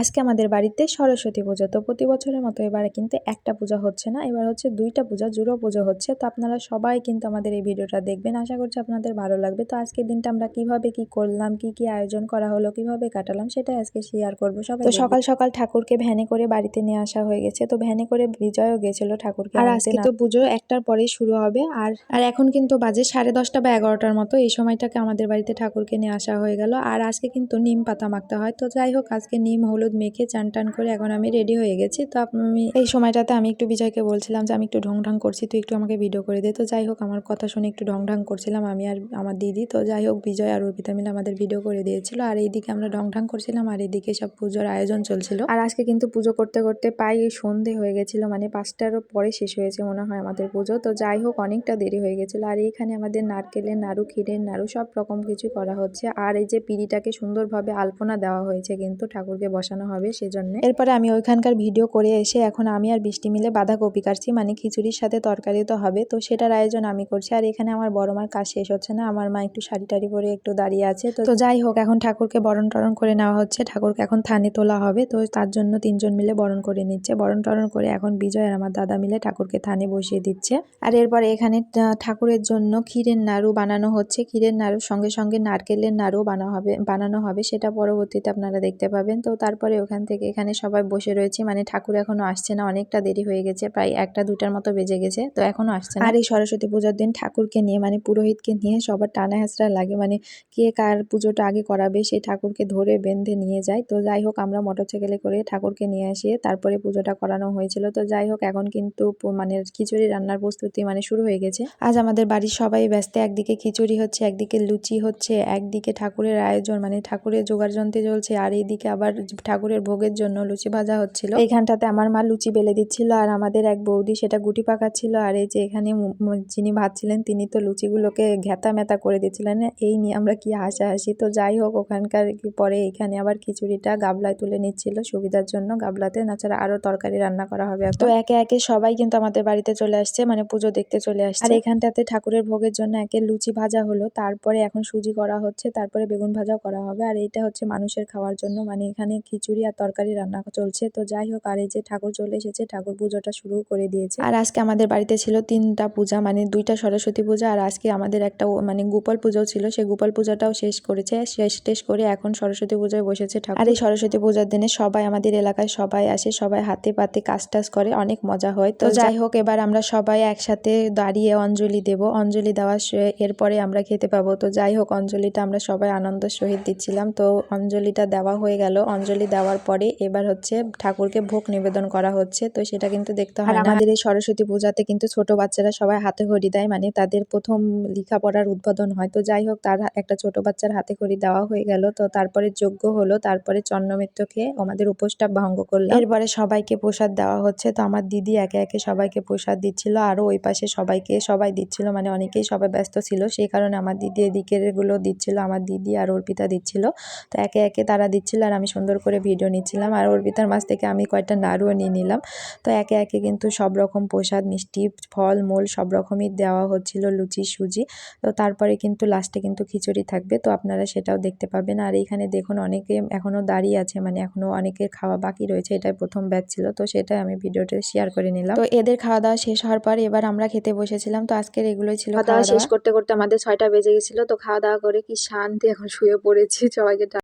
আজকে আমাদের বাড়িতে সরস্বতী পুজো। তো প্রতি বছরের মতো এবারে কিন্তু একটা পূজা হচ্ছে না এবার হচ্ছে দুইটা পূজা জুড়ো পুজো হচ্ছে। তো আপনারা সবাই কিন্তু আমাদের এই ভিডিওটা দেখবেন। আশা করছি আপনাদের ভালো লাগবে। তো আজকের দিনটা আমরা কীভাবে কি করলাম কি কি আয়োজন করা হলো কীভাবে কাটালাম সেটাই আজকে শেয়ার করব সবাই তো সকাল সকাল ঠাকুরকে ভ্যানে করে বাড়িতে নিয়ে আসা হয়ে গেছে। তো ভ্যানে করে বিজয়ও গেছিল ঠাকুরকে আর আজকে তো পুজো একটার পরেই শুরু হবে। আর আর এখন কিন্তু বাজে সাড়ে দশটা বা এগারোটার মতো। এই সময়টাকে আমাদের বাড়িতে ঠাকুরকে নিয়ে আসা হয়ে গেল। আর আজকে কিন্তু নিম পাতা মাখতে হয়। তো যাই হোক আজকে নিম হলুদ মেখে চান টান করে এখন আমি রেডি হয়ে গেছি। তো আমি এই সময়টাতে আমি একটু বিজয়কে বলছিলাম যে, আমি একটু ঢং ঢং করছি, তুই একটু আমাকে ভিডিও করে দে। তো যাই হোক, আমার কথা শুনে একটু ঢং ঢং করছিলাম আমি আর আমার দিদি। তো যাই হোক, বিজয় আর অর্পিতা মিলে আমাদের ভিডিও করে দিয়েছিল। আর এইদিকে আমরা ঢং ঢং করছিলাম, আর এইদিকে সব পুজোর আয়োজন চলছিল। আর আজকে কিন্তু পুজো করতে করতে প্রায় সন্ধে হয়ে গেছিল মানে পাঁচটারও পরে শেষ হয়েছে মনে হয় আমাদের পুজো। তো যাই হোক, অনেকটা দেরি হয়ে গেছিল। আর এইখানে আমাদের নারকেলের নাড়ু ক্ষীরের নাড়ু সব রকম কিছু করা হচ্ছে। আর এই যে পিড়িটাকে সুন্দরভাবে আলপনা দেওয়া হয়েছে কিন্তু ঠাকুরকে বসানো হবে সেজন্য। এরপরে আমি ওইখানকার ভিডিও করে এসে এখন আমি আর বৃষ্টি মিলে বাঁধাকপি কাটছি মানে খিচুড়ির সাথে তরকারি তো হবে। তো সেটার আয়োজন আমি করছি। আর এখানে আমার বড় মার কাজ শেষ হচ্ছে না, আমার মা একটু শাড়ি টাড়ি পরে একটু দাঁড়িয়ে আছে। তো তো যাই হোক, এখন ঠাকুরকে বরণ টরণ করে নেওয়া হচ্ছে। ঠাকুরকে এখন থানে তোলা হবে। তো তার জন্য তিনজন মিলে বরণ করে নিচ্ছে। বরণ টরণ করে এখন বিজয় আর আমার দাদা মিলে ঠাকুরকে থানে বসিয়ে দিচ্ছে। আর এরপরে এখানে ঠাকুরের জন্য ক্ষীরের নাড়ু বানানো হচ্ছে। ক্ষীরের নাড়ুর সঙ্গে সঙ্গে নারকেলের নাড়ু বানা হবে, বানানো হবে। সেটা পরবর্তীতে আপনারা দেখতে পাবেন। তো তারপরে ওখান থেকে এখানে সবাই বসে রয়েছে। মানে ঠাকুর এখনও আসছে না, অনেকটা দেরি হয়ে গেছে, প্রায় একটা দুটার মতো বেজে গেছে, তো এখনও আসছে না। আর এই সরস্বতী পুজোর দিন ঠাকুরকে নিয়ে মানে পুরোহিতকে নিয়ে সবার টানা হেঁচড়া লাগে মানে কে কার পুজোটা আগে করাবে সেই ঠাকুরকে ধরে বেঁধে নিয়ে যায়। তো যাই হোক, আমরা মোটরসাইকেলে করে ঠাকুরকে নিয়ে আসিয়ে তারপরে পুজোটা করানো হয়েছিল। তো যাই হোক, এখন কিন্তু মানে খিচুড়ি রান্নার প্রস্তুতি মানে শুরু হয়ে গেছে। আজ আমাদের বাড়ির সবাই ব্যস্ত, একদিকে খিচুড়ি হচ্ছে, একদিকে লুচি হচ্ছে, একদিকে ঠাকুরের আয়োজন মানে ঠাকুরের জোগাড় যন্ত্রে চলছে, আর এইদিকে আবার ঠাকুরের ভোগের জন্য লুচি ভাজা হচ্ছিল। এইখানটাতে আমার মা লুচি বেলে দিচ্ছিল আর আমাদের এক বৌদি সেটা গুটি পাকাচ্ছিল। আর এই যে এখানে যিনি ভাজছিলেন তিনি তো লুচিগুলোকে ঘেতা মেতা করে দিচ্ছিলেন। এই নিয়ে আমরা কি হাসাহাসি? তো যাই হোক, ওখানকার পরে এখানে আবার খিচুড়িটা গাবলায় তুলে নিচ্ছিল। সুবিধার জন্য গাবলাতে নাছাড়া আরও তরকারি রান্না করা হবে তো একে একে সবাই কিন্তু আমাদের বাড়িতে চলে আসছে মানে পুজো দেখতে চলে আসছে। আর এখানটাতে ঠাকুরের ভোগের জন্য একে লুচি ভাজা হলো। তারপরে এখন সুজি করা হচ্ছে, তারপরে বেগুন ভাজাও করা হবে। আর এইটা হচ্ছে মানুষের খাওয়ার জন্য। মানে এখানে খিচুড়ি আর তরকারি রান্না চলছে। তো যাই হোক, আর এই যে ঠাকুর চলে এসেছে, ঠাকুর পুজোটা শুরু করে দিয়েছে। আর আজকে আমাদের বাড়িতে ছিল তিনটা পূজা মানে দুইটা সরস্বতী পূজা, আর আজকে আমাদের একটা মানে গোপাল পুজো ছিল। সেই গোপাল পূজাটাও শেষ করেছে, শেষ টেষ করে এখন সরস্বতী পুজোয় বসেছে ঠাকুর। আর এই সরস্বতী পূজার দিনে সবাই, আমাদের এলাকায় সবাই আসে, সবাই হাতে পাতে কাজ টাজ করে, অনেক মজা হয়। তো যাই হোক, এবার আমরা সবাই একসাথে দাঁড়িয়ে অঞ্জলি দেব। অঞ্জলি দেওয়ার এরপরে আমরা খেতে পাবো। তো যাই হোক, অঞ্জলিটা আমরা সবাই আনন্দের সহিত দিচ্ছিলাম। তো অঞ্জলিটা দেওয়া হয়ে গেল। অঞ্জলি দেওয়ার পরে এবার হচ্ছে ঠাকুরকে ভোগ নিবেদন করা হচ্ছে। তো সেটা কিন্তু দেখতে হয় আমাদের এই সরস্বতী পূজাতে কিন্তু ছোট বাচ্চারা সবাই হাতে খড়ি দেয় মানে তাদের প্রথম লেখাপড়ার উদ্বোধন হয়। তো যাই হোক তার একটা ছোট বাচ্চার হাতে খড়ি দেওয়া হয়ে গেল। তো তারপরে যজ্ঞ হলো তারপরে চন্দ্রমিত্র খেয়ে আমাদের উপোসটা ভঙ্গ করল। এরপরে সবাইকে প্রসাদ দেওয়া হচ্ছে। তো আমার দিদি একে একে সবাইকে প্রসাদ দিচ্ছিল আরও ওই পাশে সবাইকে সবাই দিচ্ছিল মানে অনেকেই সবাই ব্যস্ত ছিল। সেই কারণে আমার দিদি এদিকেরগুলো দিচ্ছিল আমার দিদি আর অর্পিতা দিচ্ছিল। তো একে একে তারা দিচ্ছিল আর আমি সুন্দর করে ভিডিও নিচ্ছিলাম। আর অর্পিতার মাছ থেকে আমি কয়েকটা নাড়ুও নিয়ে নিলাম। তো একে একে কিন্তু সব রকম প্রসাদ মিষ্টি ফল মূল সব রকমই দেওয়া হচ্ছিল লুচি সুজি। তো তারপরে কিন্তু লাস্টে কিন্তু খিচুড়ি থাকবে। তো আপনারা সেটাও দেখতে পাবেন। আর এইখানে দেখুন অনেকে এখনও দাঁড়িয়ে আছে মানে এখনও অনেকের খাওয়া বাকি রয়েছে। এটাই প্রথম ব্যাচ ছিল। তো সেটাই আমি ভিডিওটা শেয়ার করে নিলাম। তো এদের খাওয়া দাওয়া শেষ হওয়ার পর এবার আমরা খেতে বসেছিলাম। তো আজকের এগুলোই ছিল খাওয়া দাওয়া শেষ করতে করতে আমাদের ছয়টা বেজে গেছিল। তো খাওয়া দাওয়া করে কি শান্তি এখন শুয়ে পড়েছি সবাইকে